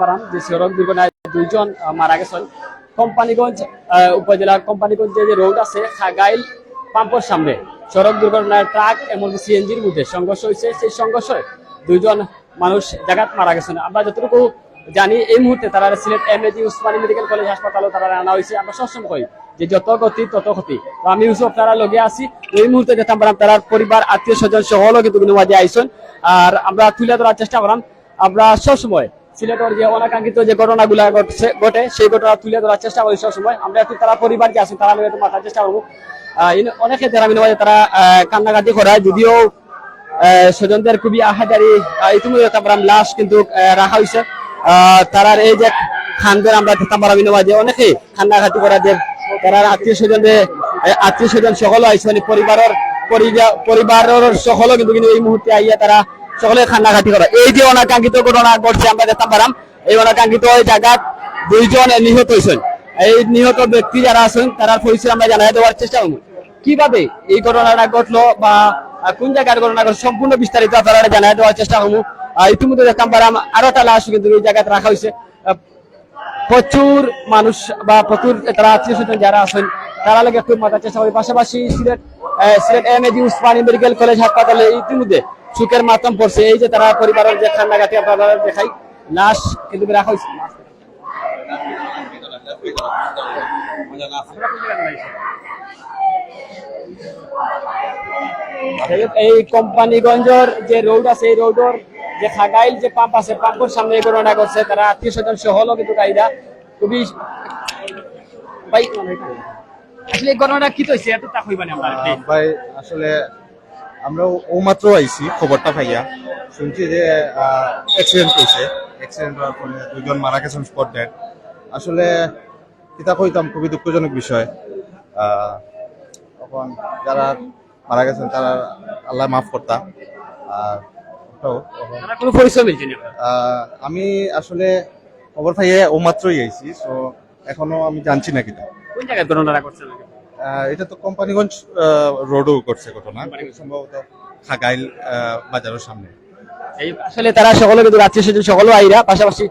পারাম যে সড়ক দুর্ঘটনায় দুইজন মারা গেছেন। কোম্পানিগঞ্জ উপজেলার কোম্পানিগঞ্জে যে রোড আছে, খাগাইল পাম্পের সামনে। সড়ক দুর্ঘটনায় ট্রাক এমনকি সিএনজির মধ্যে সংঘর্ষ হয়েছে, সেই সংঘর্ষে দুইজন মানুষ জায়গাত মারা গেছেন। আমরা যতটুকু জানি, এই মুহূর্তে তারা Sylhet M A G Osmani medical college হাসপাতালে তারা আনা হয়েছে। আমরা সবসময় কই যে যত গতি, তত ক্ষতি। তো আমি ইউসুফ তারা লগে আছি। এই মুহূর্তে দেখতাম পারাম তার পরিবার, আত্মীয় স্বজন সহ কিন্তু আইসন আর আমরা তুলে ধরার চেষ্টা করাম আমরা সবসময় সিলেটের যে অনাকাঙ্ক্ষিত যে ঘটনাগুলা ঘটছে ঘটে সেই ঘটনা তুলে ধরার চেষ্টা করি সবসময়। আমরা একটু তারা পরিবার যে আছেন তারা লগে মাথার চেষ্টা করব। অনেকে তারা বিনিময়ে তারা কান্নাকাটি করায়। যদিও স্বজনদের খুবই আহাজারি আহ, ইতিমধ্যে তারপর লাশ কিন্তু রাখা হয়েছে। তারার এই যে খানদের আমরা দেখতাম পারা বিনিময়ে যে অনেকে কান্নাকাটি করা যে তারা আত্মীয় স্বজনদের আত্মীয় স্বজন সকল আইসে মানে পরিবারের পরিবার- পরিবারের কিন্তু কিন্তু এই মুহূর্তে আইয়া তারা সকলে কান্নাকাটি করে। এই যে অনাকাঙ্ক্ষিত ঘটনা ঘটছে, আমরা দেখতাম পারাম, এই অনাকাঙ্ক্ষিত ওই জায়গাত দুইজন নিহত হয়েছেন। এই নিহত ব্যক্তি যারা আছেন, তারা পরিচয় আমরা জানাই দেওয়ার চেষ্টা করব। কীভাবে এই ঘটনাটা ঘটলো বা কোন জায়গার ঘটনা ঘটলো, সম্পূর্ণ বিস্তারিত আপনারা জানাই দেওয়ার চেষ্টা করব। ইতিমধ্যে দেখতাম পারাম, আরও একটা লাশ কিন্তু এই জায়গাতে রাখা হয়েছে। প্রচুর মানুষ বা প্রচুর তারা আত্মীয় স্বজন যারা আছেন, তারা লাগে খুব মাথার চেষ্টা করি। পাশাপাশি Sylhet Sylhet M A G Osmani medical college হাসপাতালে ইতিমধ্যে সুখের মাতম পড়ছে। এই যে তারা পরিবারের যে খান্নাগাতি আপনারা দেখাই। লাশ কিন্তু রাখা হয়েছে। এই কোম্পানিগঞ্জের যে রোড আছে, এই রোডের যে খাগাইল যে পাম্প আছে, পাম্পের সামনে এই ঘটনা করছে তারা আত্মীয় স্বজন সহ কিন্তু কাইদা খুবই ভাই আসলে এই ঘটনাটা কি হয়েছে? এত তা কইবানি আমরা। ভাই, আসলে আমরা ও মাত্র আইছি খবরটা পাইয়া শুনছি যে অ্যাক্সিডেন্ট হয়েছে। অ্যাক্সিডেন্ট হওয়ার ফলে দুজন মারা গেছেন স্পট ডেড আসলে কিতা কইতাম খুবই দুঃখজনক বিষয়। তখন যারা মারা গেছেন তারা আল্লাহ মাফ করতা। আর কোনো আমি আসলে খবর পাইয়ে ও মাত্রই আইছি সো এখনও আমি জানছি না কিতা। কোন জায়গায় ঘটনাটা করছে এটা তো কোম্পানিগঞ্জ রোডও করছে ঘটনা সম্ভবত খাগাইল বাজারের সামনে। এই আসলে তারা সকলে কিন্তু আত্মীয় স্বজন সকলও আইরা, পাশাপাশি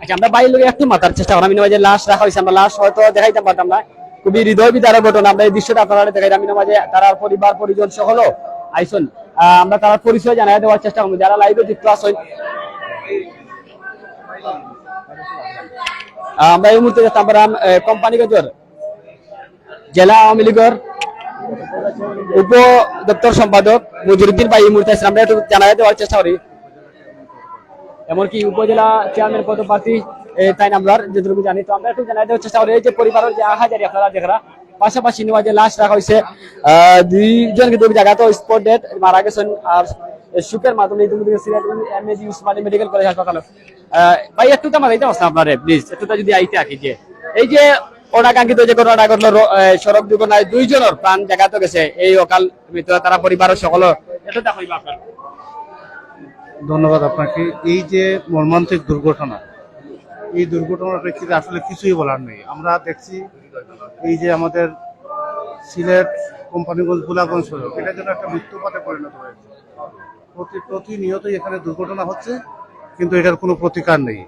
আচ্ছা আমরা বাইরের লোকে একটু মাথার চেষ্টা করি। আমি যে লাশ রাখা হয়েছে, আমরা লাশ হয়তো দেখাইতে পারতাম না খুবই হৃদয় বিদারক ঘটনা। আমরা এই দৃশ্যটা আপনারা দেখাই। আমি মাঝে তার পরিবার, পরিজন সকলও আইসন। আমরা তার পরিচয় জানাই দেওয়ার চেষ্টা করব। যারা লাইভে যুক্ত আসেন আমরা এই মুহূর্তে দেখতাম পারাম কোম্পানিগঞ্জের জেলা আওয়ামী লীগের উপ দপ্তর সম্পাদক মজুরুদ্দিন ভাই এই মুহূর্তে। আমরা একটু জানাই দেওয়ার চেষ্টা করি। এমনকি উপজেলা চেয়ারম্যান পদপ্রার্থী তাই আমরা যতটুকু জানি। তো আমরা একটু জানাই দেওয়ার চেষ্টা করি। এই যে পরিবারের যে আহাজারি আপনারা দেখরা, পাশাপাশি নেওয়া যে লাশ রাখা হয়েছে। দুইজন কিন্তু জায়গাতে স্পট ডেট মারা গেছেন। আর সুখের মাধ্যমে ইতিমধ্যে সিলেট এমএজি মেডিকেল কলেজ হাসপাতাল। ভাই, একটু তো আমার এইটা অবস্থা আপনারে প্লিজ একটু তো যদি আইতে আঁকি যে। এই যে অনাকাঙ্ক্ষিত যে ঘটনাটা ঘটলো সড়ক দুর্ঘটনায় দুইজনের প্রাণ জায়গাতে গেছে। এই অকাল মৃত্যু তারা পরিবারের সকল তা ধন্যবাদ আপনাকে। এই যে মর্মান্তিক দুর্ঘটনা, এই দুর্ঘটনার প্রেক্ষিতে আসলে কিছুই বলার নেই। আমরা দেখছি এই যে আমাদের সিলেট কোম্পানিগঞ্জ গোলাগঞ্জ সড়ক, এটা যেন একটা মৃত্যুপাতে পরিণত হয়েছে। প্রতি প্রতিনিয়তই এখানে দুর্ঘটনা হচ্ছে, কিন্তু এটার কোনো প্রতিকার নেই।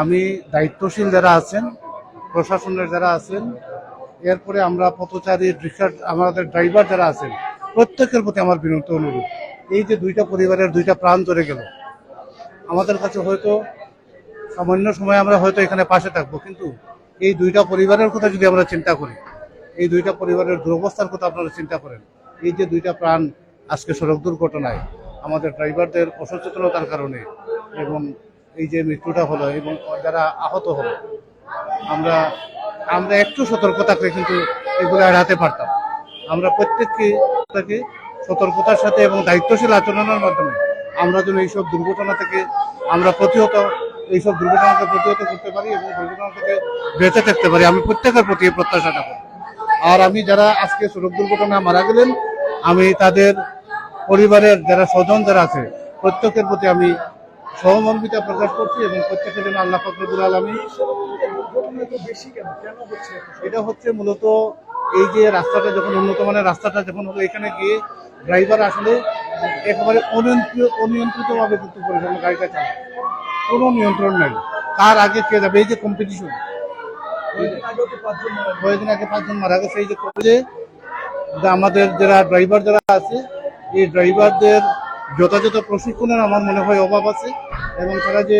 আমি দায়িত্বশীল যারা আছেন প্রশাসনের যারা আছেন, এরপরে আমরা পথচারী রিক্সা আমাদের ড্রাইভার যারা আছেন, প্রত্যেকের প্রতি আমার বিনীত অনুরোধ। এই যে দুইটা পরিবারের দুইটা প্রাণ চলে গেল, আমাদের কাছে হয়তো সামান্য সময় আমরা হয়তো এখানে পাশে থাকব, কিন্তু এই দুইটা পরিবারের কথা যদি আমরা চিন্তা করি, এই দুইটা পরিবারের দুরবস্থার কথা আপনারা চিন্তা করেন, এই যে দুইটা প্রাণ আজকে সড়ক দুর্ঘটনায় আমাদের ড্রাইভারদের অসচেতনতার কারণে এবং এই যে মৃত্যুটা হলো এবং যারা আহত হলো আমরা আমরা একটু সতর্ক থাকলে কিন্তু এগুলো এড়াতে পারতাম। আমরা প্রত্যেককে তাকে সতর্কতার সাথে এবং দায়িত্বশীল আচরণের মাধ্যমে আমরা যেন এইসব দুর্ঘটনা থেকে আমরা প্রতিহত, এইসব দুর্ঘটনাকে প্রতিহত করতে পারি এবং দুর্ঘটনা থেকে বেঁচে থাকতে পারি। আমি প্রত্যেকের প্রতি প্রত্যাশাটা করি আর আমি যারা আজকে সড়ক দুর্ঘটনা মারা গেলেন, আমি তাদের পরিবারের যারা স্বজন যারা আছে, প্রত্যেকের প্রতি আমি সহমর্মিতা প্রকাশ করছি এবং প্রত্যেকের জন্য আল্লাহ ফকরবুল আলমী এটা হচ্ছে মূলত এই যে রাস্তাটা যখন উন্নত মানের রাস্তাটা যখন হলো এখানে গিয়ে ড্রাইভার আসলে একেবারে অনিয়ন্ত্রিত অনিয়ন্ত্রিতভাবে কিন্তু পরিচালনা গাড়িটা চালায়। কোনো নিয়ন্ত্রণ নাই। কার আগে কে যাবে? এই যে কম্পিটিশন কয়েকদিন আগে পাঁচজন মারা গেছে। এই যে যে যে আমাদের যারা ড্রাইভার যারা আছে এই ড্রাইভারদের যথাযথ প্রশিক্ষণের আমার মনে হয় অভাব আছে এবং তারা যে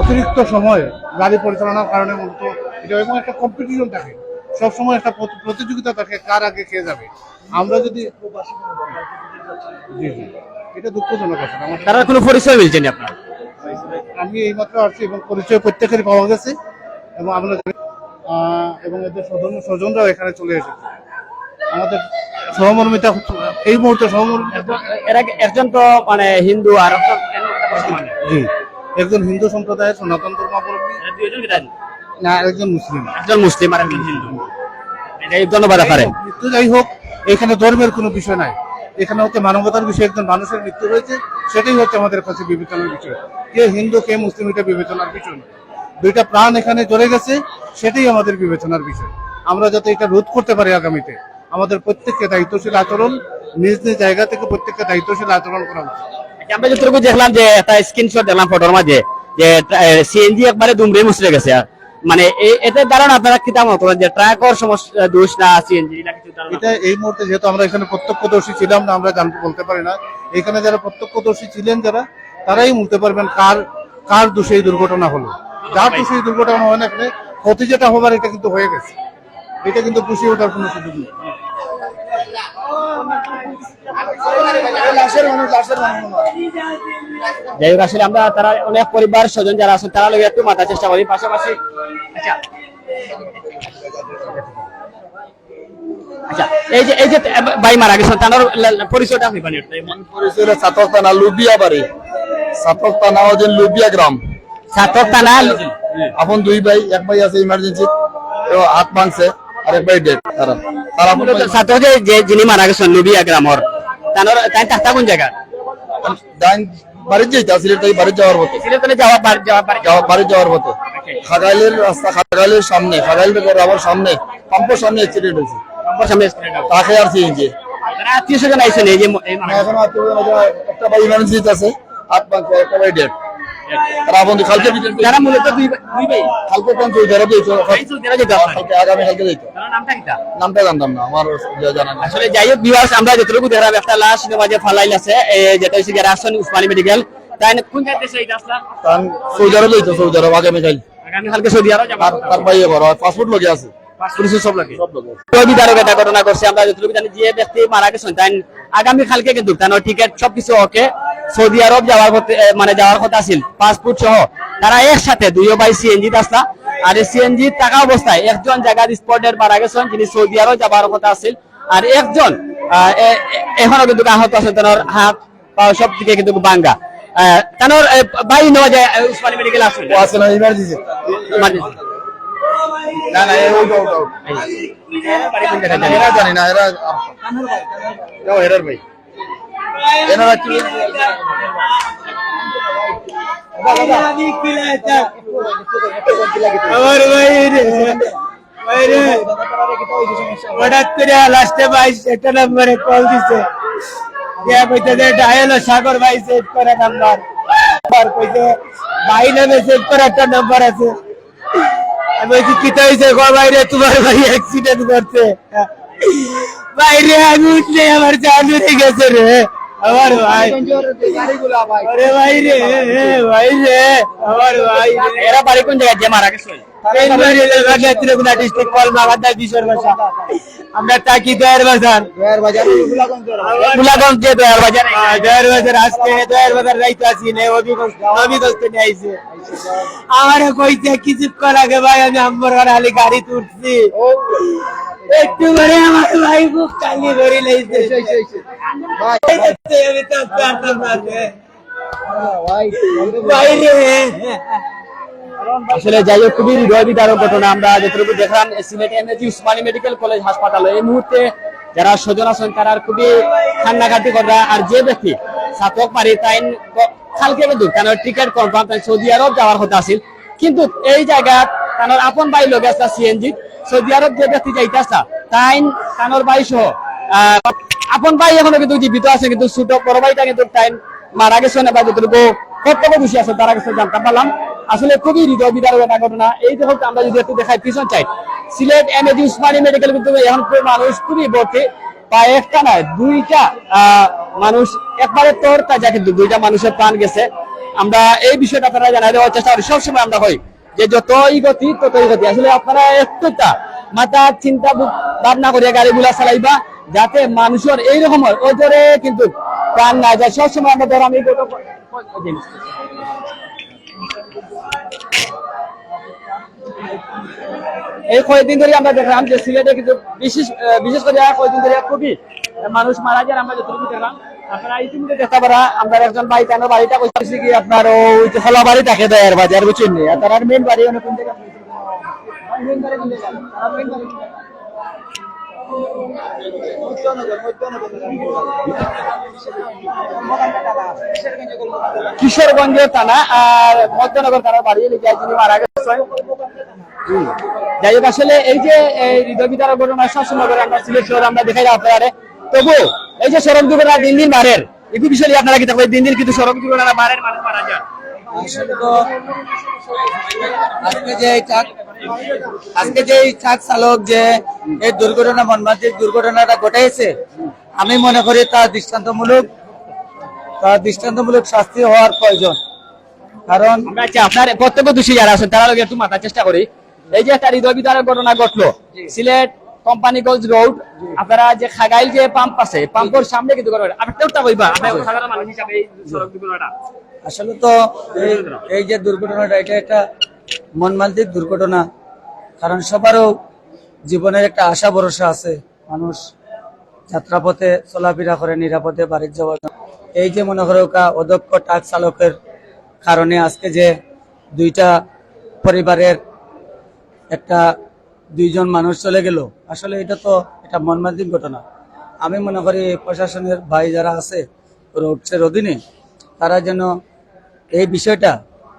অতিরিক্ত সময় গাড়ি পরিচালনার কারণে মূলত এটা এবং একটা কম্পিটিশন থাকে। সবসময় একটা প্রতিযোগিতা থাকে কার আগে খেয়ে যাবে। আমরা যদি জি জি। এটা দুঃখজনক কথা আমাদের তারা কোনো পরিচয় মিলছে না আপনার? আমি এইমাত্র আসছি এবং পরিচয় প্রত্যেকেরই পাওয়া গেছে এবং আমরা এবং এদের স্বজন স্বজনরাও এখানে চলে এসেছে। আমাদের সহমর্মিতা এই মুহূর্তে সহমর্মিতা একজন তো মানে হিন্দু আর। জি। একজন হিন্দু সম্প্রদায়ের সনাতন ধর্মাবলম্বী জানেন? না একজন মুসলিম। একজন মুসলিম আর একজন হিন্দু। এটাই ধন্যবাদ আপনারে। মৃত্যু যাই হোক এখানে ধর্মের কোনো বিষয় নাই। এখানে হচ্ছে মানবতার বিষয়ে একজন মানুষের মৃত্যু হয়েছে সেটাই হচ্ছে আমাদের কাছে বিবেচনার বিষয়। কে হিন্দু কে মুসলিম এটা বিবেচনার বিষয় দুইটা প্রাণ এখানে চলে গেছে সেটাই আমাদের বিবেচনার বিষয়। আমরা যাতে এটা রোধ করতে পারি আগামীতে আমাদের প্রত্যেককে দায়িত্বশীল আচরণ নিজ নিজ জায়গা থেকে প্রত্যেককে দায়িত্বশীল আচরণ করা উচিত। আমরা যতটুকু দেখলাম যে একটা স্ক্রিনশট দেখলাম ফটোর মাঝে যে সিএনজি একবারে দুমড়ে গেছে। মানে আপনারা কি করেন যে ট্রাকের সমস্যা দোষ না সিএনজি না কিছু এটা এই মুহূর্তে যেহেতু আমরা এখানে প্রত্যক্ষদর্শী ছিলাম না আমরা জানতে বলতে পারি না। এখানে যারা প্রত্যক্ষদর্শী ছিলেন যারা তারাই বলতে পারবেন কার কার দোষে এই দুর্ঘটনা হলো। যার দোষে এই দুর্ঘটনা হয় না ক্ষতি যেটা হবার এটা কিন্তু হয়ে গেছে। এটা কিন্তু খুশি ওঠার কোনো সুযোগ নেই। যাই হোক আসলে আমরা তারা অনেক পরিবার স্বজন যারা আছেন তারা একটু মাথার চেষ্টা করি। পাশাপাশি আচ্ছা। আচ্ছা এই যে এই যে ভাই মারা গেছেন তার পরিচয়টা আপনি পানি পরিচয় সাতক থানা লুবিয়া বাড়ি সাতক থানা হচ্ছে লুবিয়া গ্রাম। ছাত্র থানা আপন দুই ভাই এক ভাই আছে ইমার্জেন্সি হাত ভাঙছে। আর এক ভাই ডেড তারা। তারা ছাত্র যে যে যিনি মারা গেছেন লুবিয়া গ্রামর তার তাই থাকতা কোন জায়গা? ডাইন বাড়ির যেতে সিলেট থেকে বাড়ির যাওয়ার পথে। সিলেটে যাওয়া পার যাওয়া পারে যাওয়ার পথে। খাগাইলের রাস্তা খাগাইলের সামনে খাগাইল আমার সামনে পাম্পের সামনে অ্যাক্সিডেন্ট হয়েছে আমার সামনে তাকে আর সিএনজি। আত্মীয় স্বজন আইসেন এই যে। এখন আত্মীয় একটা ইমার্জেন্সি আছে হাত ভাঙছে একটা ভাই ডেড তারা আপন কালকে যারা মূলত দুই ভাই- দুই ভাই। কালকে কোন আরবে যেতে কালকে আগামী কালকে যেত তার নামটা জানতাম না আমার জানা আসলে যাই হোক আমরা যতটুকু দেখলাম একটা লাশ ফালাইল আছে যেটা হচ্ছে উসমানী মেডিকেল তাই না কোন কারণ সৌদি আরব যেত সৌদি আরব আগামী কাল আগামী কালকে সৌদি আরব যাব। তার পাসপোর্ট লগে আছে। পুলিশের সব লাগে? সব লগে ওই বিধারক এটা ঘটনা করছে আমরা যতটুকু জানি যে ব্যক্তি মারা গেছেন তাই আগামী কালকে কিন্তু তার টিকিট সবকিছু ওকে সৌদি আরব যাওয়ার মানে যাওয়ার কথা ছিল পাসপোর্ট সহ। তারা একসাথে দুইও ভাই সিএনজি আসলা। আর সিএনজি থাকা অবস্থায় একজন জায়গার স্পটের মারা গেছেন যিনি সৌদি আরব যাবার কথা আছিল। আর একজন এখনও কিন্তু আহত আছেন তার হাত পা সব দিকে কিন্তু বাঙ্গা। তার ভাই নেওয়া যায় উসমানী মেডিকেল আসলে? আছে না ইমার্জেন্সি মানে না না কোন জায়গায় জানি? এরা জানি না এরা এরার ভাই। বাইরে হঠাৎ করে লাস্টে বাইশ একটা নম্বরে কল সাগর ভাই ভাই একটা নাম্বার আছে আমি কি বাইরে তোমার ভাই অ্যাক্সিডেন্ট করছে বাইরে আমি উঠলে আমার জান গেছে রে আমার ভাই আরে ভাই রে ভাই রে আমার ভাই রে এরা বাড়ি কোন জায়গায় যে মারা গেছে আমরা তাকি দয়ার বাজার ফুলাগঞ্জ যে দয়ার বাজারে হ্যাঁ, দয়ার বাজার আজকে দয়ার বাজার রাইতে আসি না অভিগঞ্জ নবীগঞ্জ থেকে আইছে আমারে কইতে কিছুক্ষণ আগে ভাই আমি আম্বর হালি গাড়ি তুলছি একটু আমার ভাই কালি লাইছে না ভাই আসলে যাই হোক, খুবই ঘটনা। আমরা দেখলাম উসমানী মেডিকেল কলেজ হাসপাতালে। এই মুহূর্তে যারা স্বজন আছেন, তারা খুবই কান্নাকাটি করা আর যে ব্যক্তি ছাতক মারি, তাই কালকে কিন্তু কেন টিকিট কনফার্ম তাই সৌদি আরব যাওয়ার কথা আছিল। কিন্তু এই জায়গা তানোর আপন ভাই লোক আছে সিএনজি সৌদি আরব যে ব্যক্তি যাইতে আসা তাই তানোর ভাই সহ আপন ভাই এখনও কিন্তু জীবিত আছে, কিন্তু ছোট বড় ভাইটা কিন্তু টাইম মারা গেছে না বা যতটুকু কর্তব্য দোষী আছে তারা কাছে জানতে পারলাম। আসলে খুবই হৃদয় বিদারক একটা ঘটনা। এই দেখো আমরা যদি একটু দেখাই, পিছন চাই। Sylhet M A G Osmani medical কিন্তু এখন মানুষ খুবই ভর্তি প্রায় একটা নয়, দুইটা মানুষ একবারে তোর তাজা কিন্তু দুইটা মানুষের প্রাণ গেছে। আমরা এই বিষয়টা আপনারা জানাই দেওয়ার চেষ্টা করি। সবসময় আমরা হই। যে যতই গতি, ততই গতি। আসলে আপনারা একটুটা মাথা, চিন্তা ভাবনা করিয়া গাড়িগুলা চালাইবা, যাতে মানুষের এইরকম ওজরে কিন্তু প্রাণ না যায়। সবসময় আমরা ধর আমি এই কয়েকদিন ধরে আমরা দেখলাম যে সিলেটে কিন্তু বিশেষ বিশেষ করে কয়েকদিন ধরে খুবই মানুষ মারা যায় আমরা যতটুকু দেখলাম। আপনারা একজন কি থাকে আর থানা আর মধ্যনগর থানার বাড়ি লিখে মারা গেছেন যাই হোক, আসলে এই যে হৃদয় বিতারক ঘটনা সবসময় আমরা সিলেট শহরে আমরা দেখাই আপনারা তবু এই যে সড়ক দুর্ঘটনা দিন দিন বাড়ের একটু বিষয় আপনারা কি থাকবে দিন দিন কিন্তু সড়ক দুর্ঘটনা বাড়ের মানুষ মারা যায়। আজকে যে ট্রাক আজকে যে ট্রাক চালক যে এই দুর্ঘটনা মর্মান্তিক দুর্ঘটনাটা ঘটাইছে আমি মনে করি তার দৃষ্টান্তমূলক তার দৃষ্টান্তমূলক শাস্তি হওয়ার প্রয়োজন। কারণ আপনার প্রত্যেক দোষী যারা আছেন তারা একটু মাথার চেষ্টা করি। এই যে একটা হৃদয় বিতারক ঘটনা ঘটলো সিলেট কোম্পানিগঞ্জ রোড আপনারা যে খাগাইল যে পাম্প আছে পাম্পের সামনে কিন্তু ঘটনা আপনি একটা কইবা আপনি সাধারণ মানুষ হিসাবে এই সড়ক দুর্ঘটনাটা। আসলে তো এই এই যে দুর্ঘটনাটা এটা একটা মর্মান্তিক দুর্ঘটনা। কারণ সবারও জীবনের একটা আশা ভরসা আছে। মানুষ যাত্রাপথে চলাফেরা করে নিরাপদে বাড়ি যাওয়ার এই যে মনে করো কা অদক্ষ ট্রাক চালকের কারণে আজকে যে দুইটা পরিবারের একটা দুইজন মানুষ চলে গেল। আসলে এটা তো এটা মর্মান্তিক ঘটনা। আমি মনে করি প্রশাসনের ভাই যারা আছে রোডসের অধীনে তারা যেন এই বিষয়টা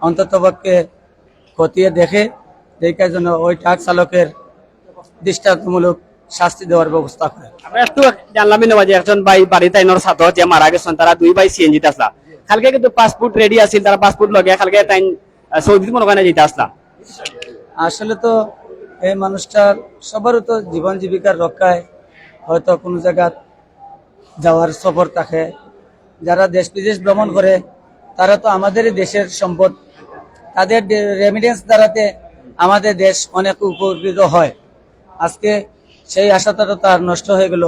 অন্ততপক্ষে খতিয়ে দেখে দেখার জন্য ওই ট্রাক চালকের দৃষ্টান্তমূলক শাস্তি দেওয়ার ব্যবস্থা করে। আমরা একটু জানলামই নেওয়া যে একজন ভাই বাড়িতে আইনর ছাত্র যে মারা গেছেন তারা দুই ভাই সিএনজি আসলা। কালকে কিন্তু পাসপোর্ট রেডি আছিল তারা পাসপোর্ট লগে কালকে তাই সৌদি মনে হয় না যেতে আসলা। আসলে তো এই মানুষটার সবারও তো জীবন জীবিকার রক্ষায় হয়তো কোনো জায়গা যাওয়ার সফর থাকে। যারা দেশ বিদেশ ভ্রমণ করে, তারা তো আমাদেরই দেশের সম্পদ। তাদের রেমিডেন্স দ্বারাতে আমাদের দেশ অনেক উপকৃত হয়। আজকে সেই আশাটা তো তার নষ্ট হয়ে গেল,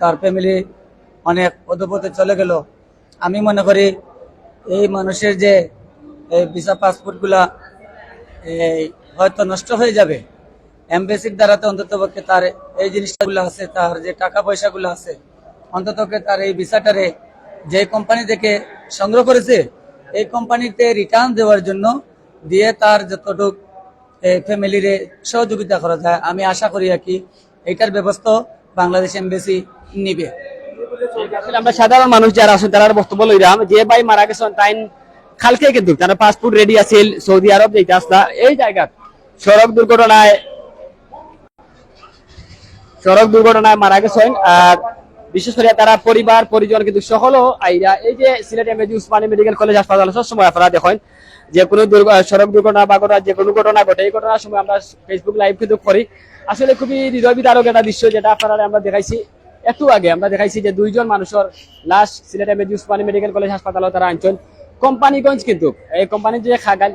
তার ফ্যামিলি অনেক অধপথে চলে গেল। আমি মনে করি এই মানুষের যে এই ভিসা পাসপোর্টগুলা এই হয়তো নষ্ট হয়ে যাবে। এমবেসির দ্বারাতে অন্তত পক্ষে তার এই জিনিসগুলো আছে, তার যে টাকা পয়সাগুলো আছে অন্তত তার এই ভিসাটারে যে কোম্পানি থেকে সংগ্রহ করেছে, এই কোম্পানিতে রিটার্ন দেওয়ার জন্য দিয়ে তার যতটুক ফ্যামিলিরে সহযোগিতা করা যায়, আমি আশা করি আর কি এইটার ব্যবস্থা বাংলাদেশ এমবেসি নিবে। আমরা সাধারণ মানুষ যারা আছেন, তারা বক্তব্য লইলাম যে ভাই মারা গেছেন, তাই কালকে কিন্তু, তারা পাসপোর্ট রেডি আছিল সৌদি আরব যেতে আসলা এই জায়গা সড়ক দুর্ঘটনায় সড়ক দুর্ঘটনায় মারা গেছেন, আর বিশেষ করে তারা পরিবার, পরিজন কিন্তু সকল আইরা এই যে Sylhet M A G Osmani medical college হাসপাতাল সবসময় আপনারা দেখেন যে কোনো সড়ক দুর্ঘটনা বা ঘটনা যে কোনো ঘটনা ঘটে, এই ঘটনার সময় আমরা ফেসবুক লাইভ কিন্তু করি। আসলে খুবই হৃদয় বিদারক একটা দৃশ্য যেটা আপনারা আমরা দেখাইছি। একটু আগে আমরা দেখাইছি যে দুইজন মানুষের লাশ Sylhet M A G Osmani medical college হাসপাতালে তারা আনছেন। কোম্পানিগঞ্জ কিন্তু, এই কোম্পানির যে খাগাল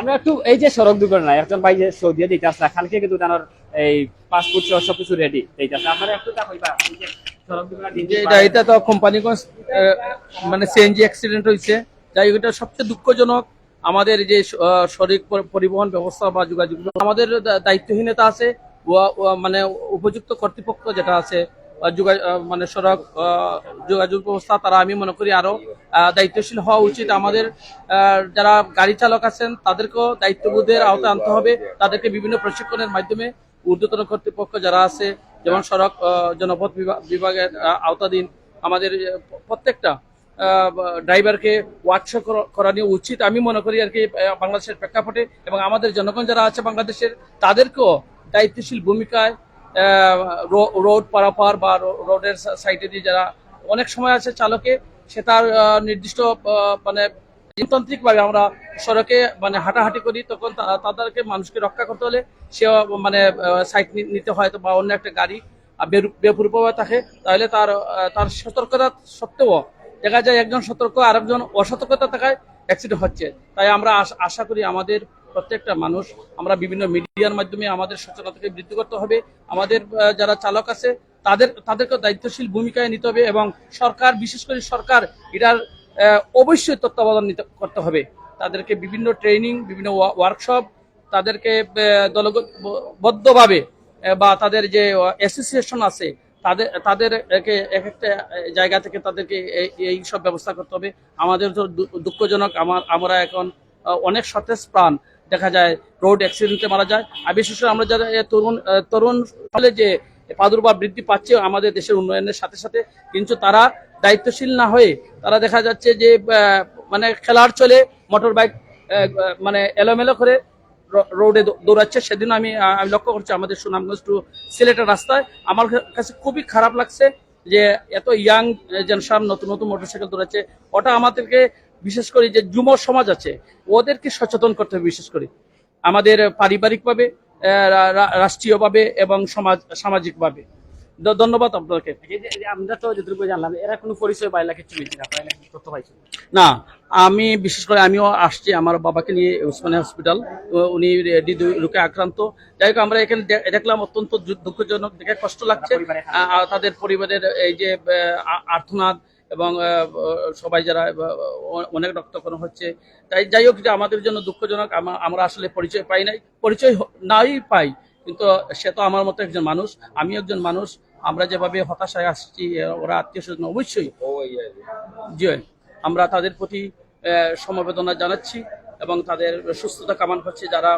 আমরা একটু এই যে সড়ক দুর্ঘটনা একজন ভাই যে সৌদি দিতে আসলা কালকে কিন্তু তার এই পাসপোর্ট সহ সবকিছু রেডি দিতে আসলা আপনারা একটু তা কইবা এটা কোম্পানিগঞ্জ মানে সিএনজি অ্যাক্সিডেন্ট হয়েছে। হোক এটা সবচেয়ে দুঃখজনক। আমাদের যে সড়ক পরিবহন ব্যবস্থা বা যোগাযোগ আমাদের দায়িত্বহীনতা আছে। মানে উপযুক্ত কর্তৃপক্ষ যেটা আছে মানে সড়ক যোগাযোগ ব্যবস্থা তারা, আমি মনে করি, আরও দায়িত্বশীল হওয়া উচিত। আমাদের যারা গাড়ি চালক আছেন, তাদেরকেও দায়িত্ববোধের আওতায় আনতে হবে। তাদেরকে বিভিন্ন প্রশিক্ষণের মাধ্যমে ঊর্ধ্বতন কর্তৃপক্ষ যারা আছে, যেমন সড়ক জনপথ বিভা- বিভাগের আওতাধীন, আমাদের প্রত্যেকটা ড্রাইভারকে ওয়ার্কশপ করানো উচিত। আমি মনে করি আর কি বাংলাদেশের প্রেক্ষাপটে এবং আমাদের জনগণ যারা আছে বাংলাদেশের, তাদেরকেও দায়িত্বশীল ভূমিকায় রোড পারাপার বা রোডের সাইডে দিয়ে যারা অনেক সময় আছে চালকে, সে তার নির্দিষ্ট মানে গণতান্ত্রিক ভাবে আমরা সড়কে মানে হাঁটাহাঁটি করি, তখন তাদেরকে মানুষকে রক্ষা করতে হলে সে মানে সাইড নিতে হয় বা অন্য একটা গাড়ি বেপরূপভাবে থাকে, তাহলে তার তার সতর্কতা সত্ত্বেও দেখা যায় একজন সতর্ক, আরেকজন অসতর্কতা থাকায় অ্যাক্সিডেন্ট হচ্ছে। তাই আমরা আশা করি আমাদের প্রত্যেকটা মানুষ আমরা বিভিন্ন মিডিয়ার মাধ্যমে আমাদের সচেতনতাকে বৃদ্ধি করতে হবে। আমাদের যারা চালক আছে তাদের তাদেরকে দায়িত্বশীল ভূমিকায় নিতে হবে এবং সরকার বিশেষ করে সরকার এটার অবশ্যই তত্ত্বাবধান নিতে করতে হবে। তাদেরকে বিভিন্ন ট্রেনিং বিভিন্ন ওয়ার্কশপ তাদেরকে আহ, বা তাদের যে অ্যাসোসিয়েশন আছে তাদের তাদেরকে এক একটা জায়গা থেকে তাদেরকে এই সব ব্যবস্থা করতে হবে। আমাদের তো দুঃখজনক আমার আমরা এখন অনেক সতেজ প্রাণ। দেখা যায় রোড অ্যাক্সিডেন্টে মারা যায়। আর বিশেষ করে আমরা যারা তরুণ তরুণ ফলে যে প্রাদুর্ভাব বৃদ্ধি পাচ্ছে আমাদের দেশের উন্নয়নের সাথে সাথে, কিন্তু তারা দায়িত্বশীল না হয়ে তারা দেখা যাচ্ছে যে মানে খেলার চলে মোটর বাইক মানে এলোমেলো করে রোডে দৌড়াচ্ছে। সেদিন আমি আমি লক্ষ্য করছি আমাদের সুনামগঞ্জ টু সিলেটের রাস্তায়। আমার কাছে খুবই খারাপ লাগছে যে, এত ইয়াং জেনারেশন নতুন নতুন মোটরসাইকেল দৌড়াচ্ছে। ওটা আমাদেরকে বিশেষ করে যে যুব সমাজ আছে ওদেরকে সচেতন করতে হবে বিশেষ করে। আমাদের পারিবারিকভাবে রাষ্ট্রীয়ভাবে এবং সমাজ সামাজিকভাবে। ধন্যবাদ আপনাকে। আমরা তো যতটুকু জানলাম এরা কোনো পরিচয় পাইলা কিছু না তথ্য পাইছে না। আমি বিশেষ করে আমিও আসছি আমার বাবাকে নিয়ে উসমানিয়া হসপিটাল উনি রোগে আক্রান্ত। যাই হোক আমরা এখানে দেখলাম অত্যন্ত দুঃখজনক দেখে কষ্ট লাগছে। তাদের পরিবারের এই যে আহ, আ- আর্তনাদ এবং সবাই যারা অনেক রক্তকরণ হচ্ছে। তাই যাই হোক যে আমাদের জন্য দুঃখজনক আমরা আসলে পরিচয় পাই নাই। পরিচয় নাই পাই কিন্তু সে তো আমার মতো একজন মানুষ আমি একজন মানুষ আমরা যেভাবে হতাশায় আসছি ওরা আত্মীয় স্বজন অবশ্যই। জি আমরা তাদের প্রতি সমবেদনা জানাচ্ছি এবং তাদের সুস্থতা কামনা করছি যারা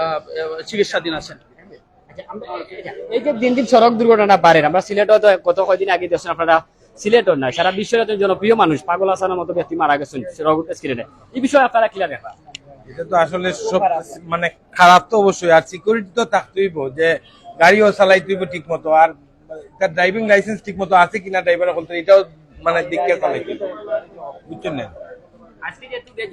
আহ, চিকিৎসাধীন আছেন। আচ্ছা, এই যে দিন দিন সড়ক দুর্ঘটনা বাড়ে আমরা সিলেটও তো গত কয়দিন আগে দেখছেন আপনারা সিলেটও না সারা বিশ্বের একজন জনপ্রিয় মানুষ পাগল হাসানের মতো ব্যক্তি মারা গেছেন স্ক্রিনে। এই বিষয়ে আপনারা ক্লিয়ার দেখা এটা তো আসলে সব মানে খারাপ তো অবশ্যই আর সিকিউরিটি তো থাকতেইব যে গাড়িও চালাইতেইব ঠিক মতো আর তার ড্রাইভিং লাইসেন্স ঠিক মতো আছে কিনা ড্রাইভার বলতে এটাও মানে দেখে চালাইতে বুঝছেন না? আজকে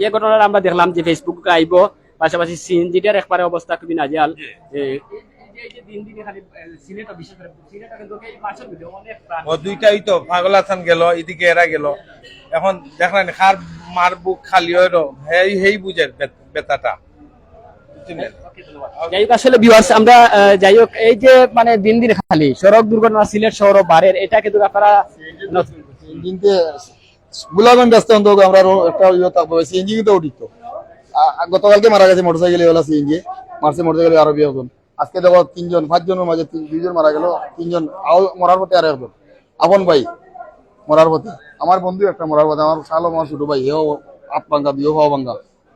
যে ঘটনাটা আমরা দেখলাম যে ফেসবুকে আইব পাশাপাশি সিএনজিটার একবারে অবস্থা খুবই নাজিয়াল এ, এই যে দিন দিন খালি সিলেটও বিশেষ করে সিলেটও কিন্তু এই পাশের ভিতরে অনেক প্রাণ। ও দুইটাই তো পাগল হাসান গেল এদিকে এরা গেল। এখন দেখলেন খার মার বুক খালি হইল হেই হেই বুঝে বেতাটা যাই হোক আসলে ভিউয়ার্স আমরা যাই হোক এই যে মানে দিন দিন খালি সড়ক দুর্ঘটনা সিলেট শহর ও বাড়ের এটা কিন্তু আপনারা গুলাগঞ্জ রাস্তা অন্তত আমরা একটা ইয়ে থাকব সিএনজি কিন্তু উঠিত আ- আ- গতকালকে মারা গেছে মোটরসাইকেল সিএনজি মারছে মোটরসাইকেল আরও বিয়ে আজকে দেখো তিনজন, পাঁচজনের মাঝে দুইজন মারা গেল। তিনজন আও মরার পথে আর একজন। আপন ভাই মরার পথে। আমার বন্ধু একটা মরার পথে। আমার শাল, আমার ছোট ভাই, হেও আপ ভাঙ্গা বিয়ে হওয়া ভাঙ্গা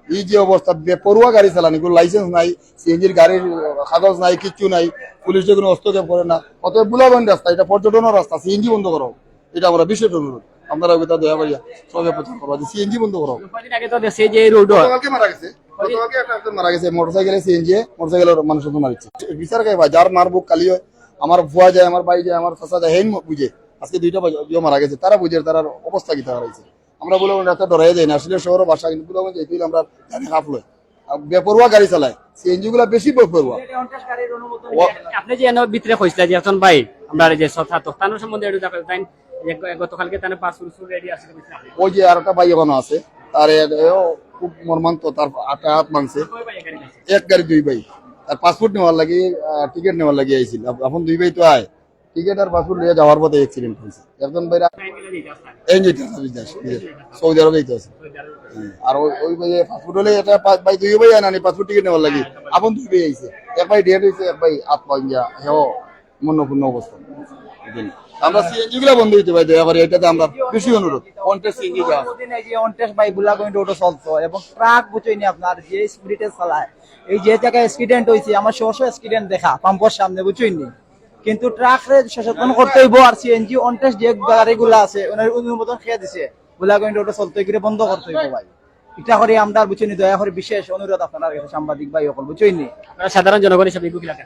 এই যে অবস্থা বেপরুয়া গাড়ি চালানি, কোনো লাইসেন্স নাই সিএনজির গাড়ির কাগজ নাই, কিচ্ছু নাই, পুলিশে কোনো হস্তক্ষেপ করে না। অতএব বুলাগঞ্জ রাস্তা, এটা পর্যটনের রাস্তা সিএনজি বন্ধ করো। এটা আমরা বিশেষ অনুরোধ। আপনারা ওইটা দয়া করিয়া। সবাই প্রচার করবা যে সিএনজি বন্ধ করো। আগে তো দেখছি যে রোড গতকালকে মারা গেছে। গতকালকে একটা একজন মারা গেছে মোটরসাইকেলে সিএনজি মোটরসাইকেলের মানুষ তো বিচার কে ভাই যার মার কালি হয় আমার ফুয়া যায় আমার ভাই যায় আমার চাচা যায় হেন বুঝে। আজকে দুইটা বাজে মারা গেছে তারা বুঝে তার অবস্থা কি তারা হয়েছে আমরা বলে রাস্তা ডরাই যাই না আসলে শহর বাসা কিন্তু বলে যেতে আমরা জানি হাফ লয়। আর বেপরুয়া গাড়ি চালায়। সিএনজি গুলা বেশি বেপরুয়া। আপনি যে এনে ভিতরে কইছিলেন যে এখন ভাই আমরা যে সথা তো সম্বন্ধে একটু গতকালকে তানে পাঁচ ফুল রেডি আছে ওই যে আর ভাই এখনও আছে তার খুব মর্মান্ত হাত গেছে? এক গাড়ি দুই ভাই। আর পাসপোর্ট নেওয়ার লাগি টিকিট নেওয়ার লাগি আইছিল। আপ- এখন দুই ভাই তো আয়। টিকিট আর পাসপোর্ট নিয়ে যাওয়ার পথে অ্যাক্সিডেন্ট হয়েছে। একজন ভাইরা এই যেতে আছে। বিদেশ বিদেশ, সৌদি আরবে যেতে আছে আর ওই ওই ভাই পাসপোর্ট হলে এটা পা- ভাই দুই ভাই আনানি পাসপোর্ট টিকিট নেওয়ার লাগি। আপন দুই ভাই আইছে। এক ভাই ডেট হয়েছে এক ভাই আত্মা ইন্ডিয়া হেও মন্নপূর্ণ অবস্থা? আমরা সিএনজি গুলা বন্ধ হইতে দয়া করে এটাতে আমরা বেশি অনুরোধ। কন্টেস্ট সিএনজি এই যে। অনটেস্ট বাই বুলাগঞ্জ রোডও চলতো এবং ট্রাক বুঝইনি আপনার যে স্পিডে চালায়। এই যে জায়গায় অ্যাক্সিডেন্ট হয়েছে আমার সহসা অ্যাক্সিডেন্ট দেখা পাম্পর সামনে বুঝইনি কিন্তু ট্রাক রে সচেতন করতে হইব আর সিএনজি অনটেস্ট যে গাড়িগুলো আছে ওনার অনুমোদন খেয়ে দিছে। বুলাগঞ্জ রোড চলতে গিয়ে বন্ধ করতে হইব ভাই। এটা করে আমরা বুঝছি দয়া করে বিশেষ অনুরোধ আপনার কাছে সাংবাদিক ভাই সকল বুঝছি সাধারণ জনগণ হিসেবে এগুলো কি লাগে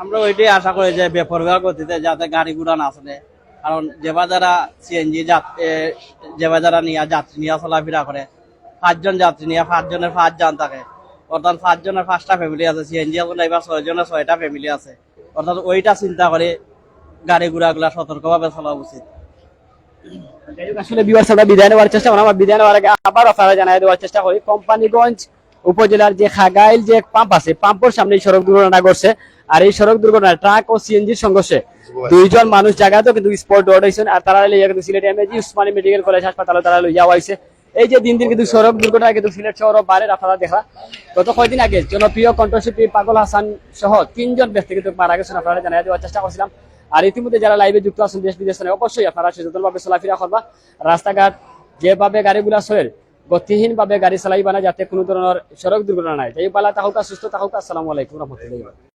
আমরা ওইটাই আশা করি যে বেপরোয়া গতিতে যাতে গাড়ি ঘোড়া না চলে। কারণ যেবা যারা সিএনজি যেবা যারা নিয়ে যাত্রী নিয়ে চলাফেরা করে, পাঁচজন যাত্রী নিয়ে পাঁচজনের পাঁচ জন থাকে। অর্থাৎ পাঁচজনের পাঁচটা ফ্যামিলি আছে। সিএনজি এবার ছয়জনের ছয়টা ফ্যামিলি আছে। অর্থাৎ ওইটা চিন্তা করে গাড়ি ঘোড়াগুলা সতর্কভাবে চলা উচিত। আসলে বিবার বিদায় নেওয়ার চেষ্টা করি। আমার বিদায় নেওয়ার আগে আবার জানাই দেওয়ার চেষ্টা করি। কোম্পানিগঞ্জ উপজেলার যে খাগাইল যে পাম্প আছে, পাম্পের সামনে এই সড়ক দুর্ঘটনা ঘটছে। আর এই সড়ক দুর্ঘটনায় ট্রাক ও সিএনজির সংঘর্ষে দুইজন মানুষ জায়গাতেও কিন্তু স্পট ডট হয়েছেন আর তারা লইয়া কিন্তু Sylhet M A G Osmani medical college হাসপাতালে তারা লইয়া হয়েছে এই যে দিন দিন কিন্তু সড়ক দুর্ঘটনা, কিন্তু সিলেট শহর ও বারের আপনারা দেখা। গত কয়েকদিন আগে জনপ্রিয় কণ্ঠশিল্পী পাগল হাসান সহ তিনজন ব্যক্তি কিন্তু মারা গেছেন, আপনারা জানাই দেওয়ার চেষ্টা করছিলাম। আর ইতিমধ্যে যারা লাইভে যুক্ত আছেন দেশ বিদেশে অবশ্যই আপনারা সচেতনভাবে চলাফেরা করবা। রাস্তাঘাট যেভাবে গাড়িগুলা চলে গতিহীন ভাবে গাড়ি চালাইবা না যাতে কোনো ধরনের সড়ক দুর্ঘটনা নাই। যাই পালা তাহুকা, সুস্থ তাহুকা, আসসালামু আলাইকুম রহমতুল্লাহ